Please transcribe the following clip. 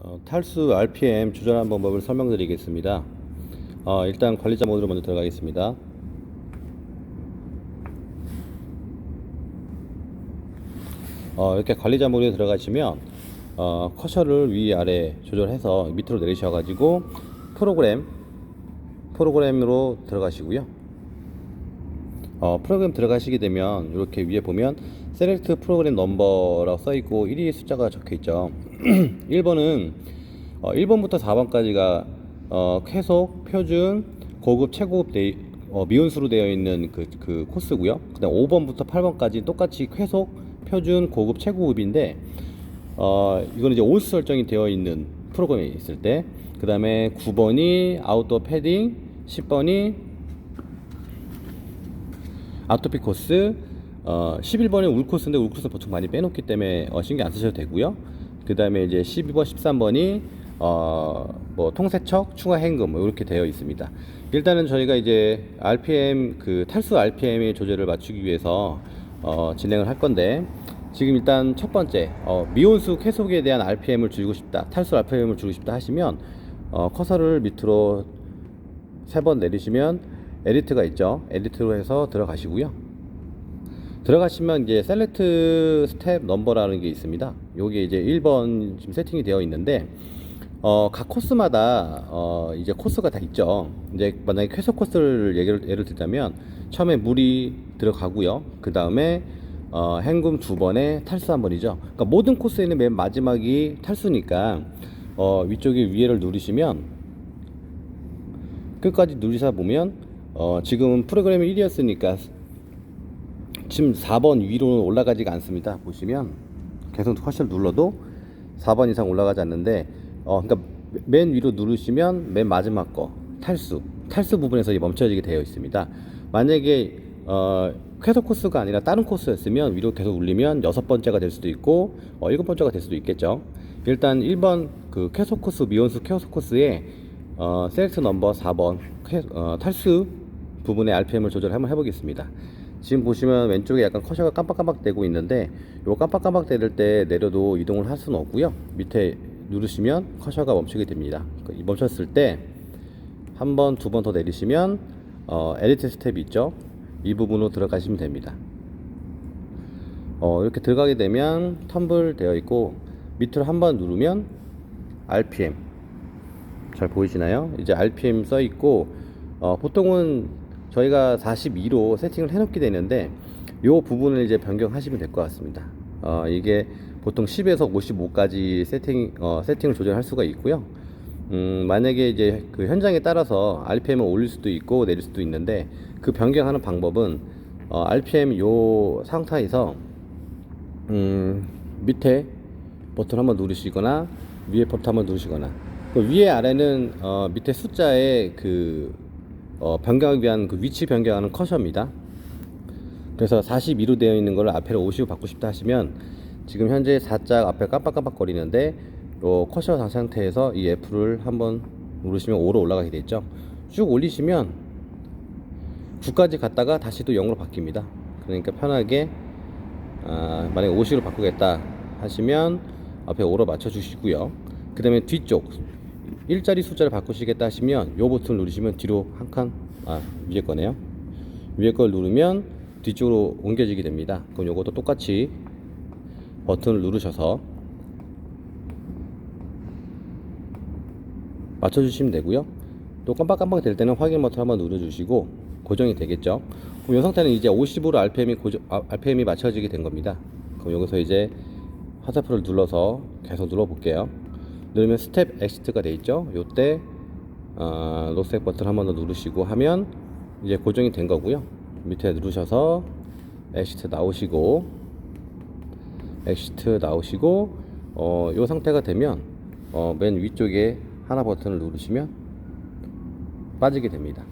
어, 탈수 RPM 조절하는 방법을 설명드리겠습니다. 어, 일단 관리자 모드로 먼저 들어가겠습니다. 어, 이렇게 관리자 모드에 들어가시면 어, 커셔를 위 아래 조절해서 밑으로 내리셔가지고 프로그램 프로그램으로 들어가시고요. 어, 프로그램 들어가시게 되면 이렇게 위에 보면 셀렉트 프로그램 넘버라고 써 있고 1위 숫자가 적혀 있죠. 1번은 어, 1번부터 4번까지가 어, 쾌속, 표준, 고급, 최고급 데 어, 미온수로 되어 있는 그, 그 코스고요. 그 다음 5번부터 8번까지 똑같이 쾌속, 표준, 고급, 최고급인데 어, 이거는 이제 온수 설정이 되어 있는 프로그램이 있을 때, 그 다음에 9번이 아웃도어 패딩, 10번이 아토피 코스, 어, 11번이 울 코스인데 울 코스는 보통 많이 빼놓기 때문에 어, 신경 안 쓰셔도 되고요. 그 다음에 이제 12번, 13번이 어, 뭐 통세척, 추가 hen금 뭐 이렇게 되어 있습니다. 일단은 저희가 이제 RPM 그 탈수 RPM의 조절을 맞추기 위해서 어, 진행을 할 건데 지금 일단 첫 번째 어, 미온수 쾌속에 대한 RPM을 줄이고 싶다, 탈수 RPM을 줄이고 싶다 하시면 어, 커서를 밑으로 세 번 내리시면 에디트가 있죠. 에디트로 해서 들어가시고요. 들어가시면 이제 셀렉트 스텝 넘버라는 게 있습니다. 요게 이제 1번 지금 세팅이 되어 있는데 어, 각 코스마다 어, 이제 코스가 다 있죠. 이제 만약에 쾌속 코스를 예를, 예를 들자면 처음에 물이 들어가고요. 그 다음에 어, 행금 두 번에 탈수 한 번이죠. 그러니까 모든 코스에는 맨 마지막이 탈수니까 어, 위쪽에 위에를 누르시면 끝까지 누르다 보면 어, 지금 프로그램이 1이었으니까 지금 4번 위로 올라가지가 않습니다. 보시면 계속 커셔를 눌러도 4번 이상 올라가지 않는데 어, 그러니까 맨 위로 누르시면 맨 마지막 거 탈수 탈수 부분에서 멈춰지게 되어 있습니다. 만약에 어, 쾌속 코스가 아니라 다른 코스였으면 위로 계속 올리면 여섯 번째가 될 수도 있고 어, 일곱 번째가 될 수도 있겠죠. 일단 1번 그 쾌속 코스 미온수 쾌속 코스에 어, 셀렉트 넘버 4번 쾌, 어, 탈수 부분의 RPM을 조절 한번 해보겠습니다. 지금 보시면 왼쪽에 약간 커셔가 깜빡깜빡 되고 있는데 요 깜빡깜빡 대를 때 내려도 이동을 할 수는 없고요. 밑에 누르시면 커셔가 멈추게 됩니다. 그 멈췄을 때 한 번, 두 번 더 내리시면 어, 에디트 스텝이 있죠. 이 부분으로 들어가시면 됩니다. 어, 이렇게 들어가게 되면 텀블 되어 있고 밑으로 한 번 누르면 RPM 잘 보이시나요? 이제 RPM 써 있고 어, 보통은 저희가 42로 세팅을 해놓게 되는데 이 부분을 이제 변경하시면 될 것 같습니다. 어, 이게 보통 10에서 55까지 세팅 어, 세팅을 조절할 수가 있고요. 음, 만약에 이제 그 현장에 따라서 RPM을 올릴 수도 있고 내릴 수도 있는데 그 변경하는 방법은 어, RPM 요 상태에서 음, 밑에 버튼 한번 누르시거나 위에 버튼 한번 누르시거나 그 위에 아래는 어, 밑에 숫자에 그 어, 변경하기 위한 그 위치 변경하는 커셔입니다. 그래서 42로 되어 있는 걸 앞에를 50로 바꾸고 싶다 하시면 지금 현재 4짝 앞에 깜빡깜빡 거리는데 요 커셔 상 상태에서 이 F를 한번 누르시면 5로 올라가게 되죠. 쭉 올리시면 9까지 갔다가 다시 또 0으로 바뀝니다. 그러니까 편하게 아, 만약에 50으로 바꾸겠다 하시면 앞에 5로 맞춰 주시고요. 그 다음에 뒤쪽 일자리 숫자를 바꾸시겠다 하시면 요 버튼을 누르시면 뒤로 한 칸, 아, 위에 거네요. 위에 걸 누르면 뒤쪽으로 옮겨지게 됩니다. 그럼 요것도 똑같이 버튼을 누르셔서 맞춰주시면 되고요. 또 깜빡깜빡 될 때는 확인 버튼 한번 눌러주시고 고정이 되겠죠. 그럼 이 상태는 이제 50으로 RPM이 고정, 아, RPM이 맞춰지게 된 겁니다. 그럼 여기서 이제 화살표를 눌러서 계속 눌러 볼게요. 누르면 스텝 엑시트가 돼 있죠. 요때 어, 녹색 버튼 한 번 더 누르시고 하면 이제 고정이 된 거고요. 밑에 누르셔서 엑시트 나오시고 엑시트 나오시고 어, 요 상태가 되면 어, 맨 위쪽에 하나 버튼을 누르시면 빠지게 됩니다.